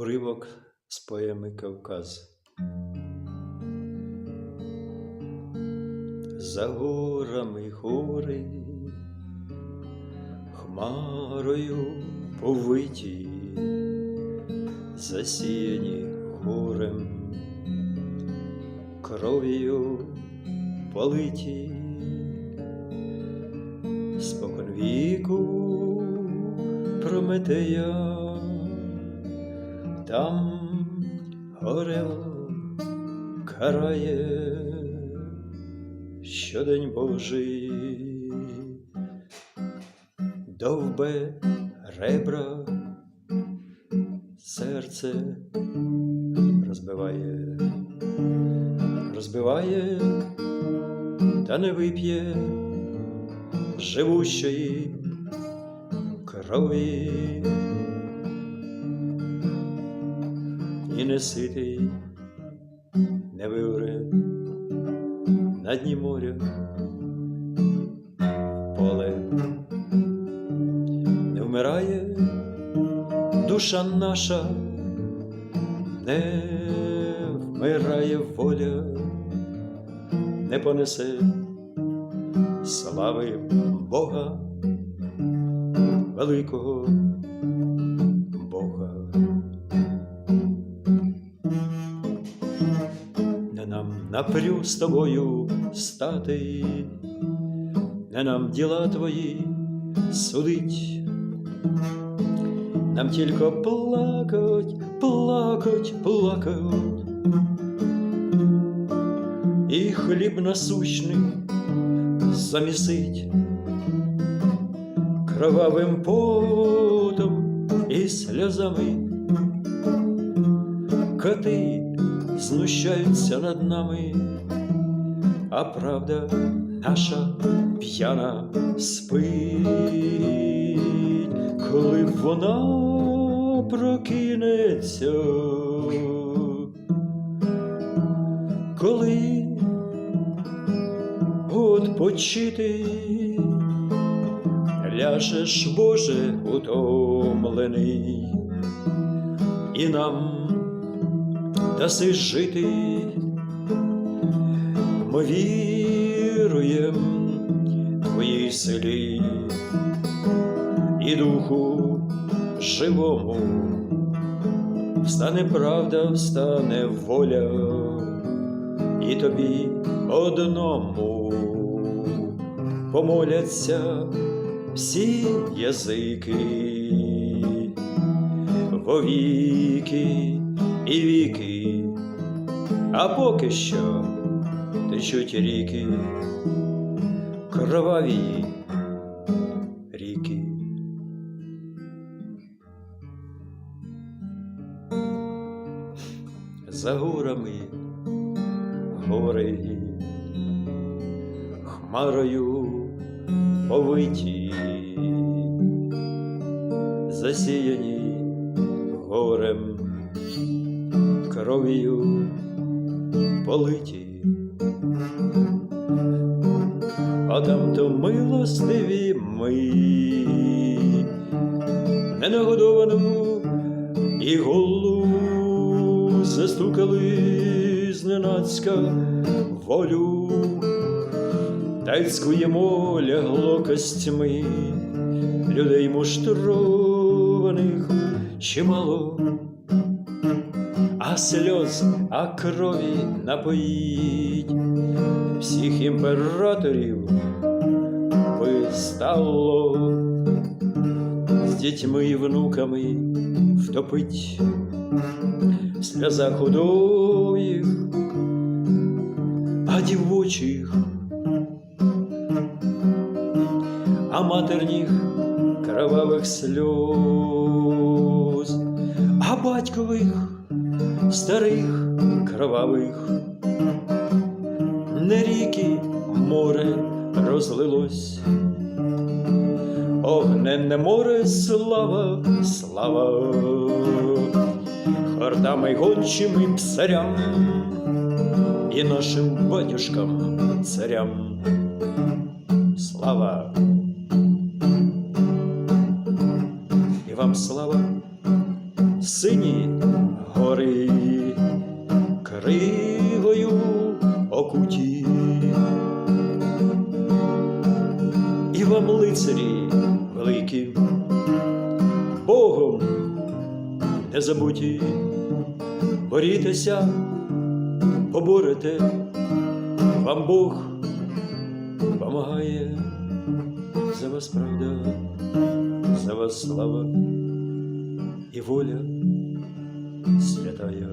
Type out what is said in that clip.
Уривок з поеми Кавказ. За горами гори, хмарою повиті, засіяні горем, кров'ю политі, спокон віку Прометея, там горело карає щодень Божий, довбе ребра, серце розбиває, розбиває, та не вип'є живущої крові. І не ситий, не вивре на дні моря поле. Не вмирає душа наша, не вмирає воля, не понесе слави Бога, великого напрю з тобою стати, не нам діла твої судить, нам тільки плакать, плакать, плакать, і хліб насущний замісить кровавим потом і сльозами. Коти Знущаються над нами, а правда наша п'яна спить, коли вона прокинеться, коли odpoчити ляжеш, Боже, утомлений, і нам даси жити, ми віруєм Твоїй силі і духу живому, встане правда, встане воля, і тобі одному. Помоляться всі язики вовіки і віки, а поки що течуть ріки, кроваві ріки. За горами гори, хмарою повиті, засіяні горем, кров'ю политі, а там то милостиві ми, ненагодовану і голу застукали зненацька волю, та й скуємо лягло костьми людей муштрованих чимало, сльоз, а крові напоїть всіх імператорів би стало з дітьми і внуками втопить в сльозах худоїх, а дівочих, а матерніх кровавих сльоз, а батькових старих кровавих, не ріки море розлилось, огненне море слава, слава, хортами гончими псарям і нашим батюшкам царям. Слава. І вам слава, сині гори Богом. Не забуті, борітеся, поборете, вам Бог помагає, за вас правда, за вас слава і воля святая.